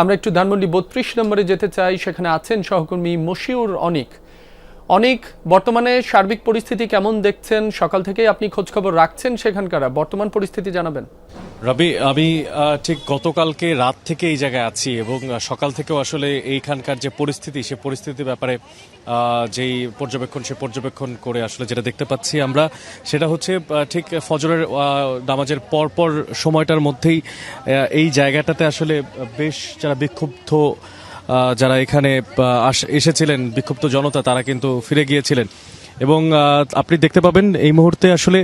আমরা একটু ধানমন্ডি বত্রিশ নম্বরে যেতে চাই, সেখানে আছেন সহকর্মী মশিউর অনিক। অনেক, বর্তমানে সার্বিক পরিস্থিতি কেমন দেখছেন? সকাল থেকে আপনি খোঁজখবর রাখছেন সেখানকার। বর্তমান পরিস্থিতি জানাবেন। রবি, আমি ঠিক গতকালকে রাত থেকে এই জায়গায় আছি এবং সকাল থেকেও আসলে এইখানকার যে পরিস্থিতি, সে পরিস্থিতির ব্যাপারে যেই পর্যবেক্ষণ, সে পর্যবেক্ষণ করে আসলে যেটা দেখতে পাচ্ছি আমরা, সেটা হচ্ছে ঠিক ফজরের নামাজের পরপর সময়টার মধ্যেই এই জায়গাটাতে আসলে বেশ যারা বিক্ষুব্ধ যারা এখানে এসেছিলেন, বিক্ষুব্ধ জনতা, তারা কিন্তু ফিরে গিয়েছিলেন। এবং আপনি দেখতে পাবেন এই মুহূর্তে আসলে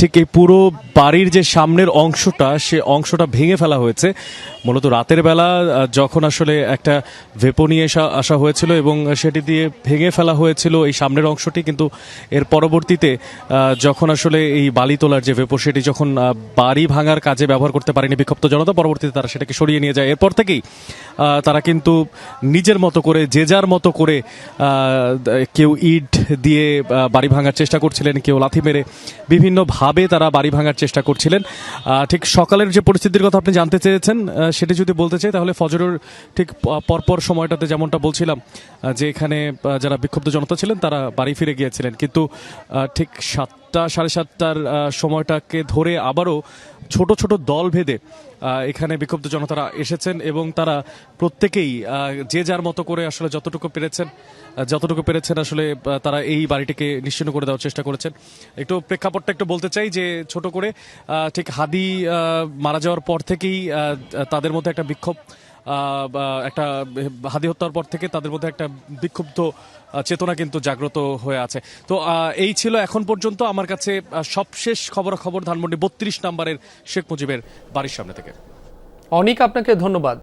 ঠিক এই পুরো বাড়ির যে সামনের অংশটা, সে অংশটা ভেঙে ফেলা হয়েছে। মূলত রাতের বেলা যখন আসলে একটা ভেপো নিয়ে আসা হয়েছিল এবং সেটি দিয়ে ভেঙে ফেলা হয়েছিল এই সামনের অংশটি, কিন্তু এর পরবর্তীতে যখন আসলে এই বালি তোলার যে ভেপো, সেটি যখন বাড়ি ভাঙার কাজে ব্যবহার করতে পারেনি বিক্ষুব্ধ জনতা, পরবর্তীতে তারা সেটাকে সরিয়ে নিয়ে যায়। এরপর থেকেই তারা কিন্তু নিজের মতো করে, যে যার মতো করে কেউ ইট দিয়ে বাড়ি ভাঙার চেষ্টা করছিলেন, কেউ লাথি মেরে বিভিন্নভাবে তারা বাড়ি ভাঙার চেষ্টা করছিলেন। ঠিক সকালের যে পরিস্থিতির কথা আপনি জানতে চেয়েছেন সেটি যদি বলতে চাই, তাহলে ফজরের ঠিক পরপর সময়টাতে যেমনটা বলছিলাম যে এখানে যারা বিক্ষুব্ধ জনতা ছিলেন, তারা বাড়ি ফিরে গিয়েছিলেন। কিন্তু ঠিক ঠিক সাতটা, সাড়ে সাতটার সময়টাকে ধরে আবারও ছোট ছোট দল ভেদে এখানে বিক্ষুব্ধ জনতারা এসেছেন এবং তারা প্রত্যেকেই যে যার মতো করে আসলে যতটুকু পেরেছেন যতটুকু পেরেছেন আসলে তারা এই বাড়িটিকে নিশ্চিন্ন করে দেওয়ার চেষ্টা করেছেন। একটু প্রেক্ষাপটটা একটু বলতে চাই যে, ছোট করে ঠিক হাদি মারা যাওয়ার পর থেকেই তাদের মধ্যে একটা বিক্ষোভ একটা হাদি হত্যার পর থেকে তাদের মধ্যে একটা বিক্ষুব্ধ চেতনা কিন্তু জাগ্রত হয়ে আছে। তো এই ছিল এখন পর্যন্ত আমার কাছে সবশেষ খবর খবর ধানমন্ডি বত্রিশ নম্বরের শেখ মুজিবের বাড়ির সামনে থেকে। অনেক, আপনাকে ধন্যবাদ।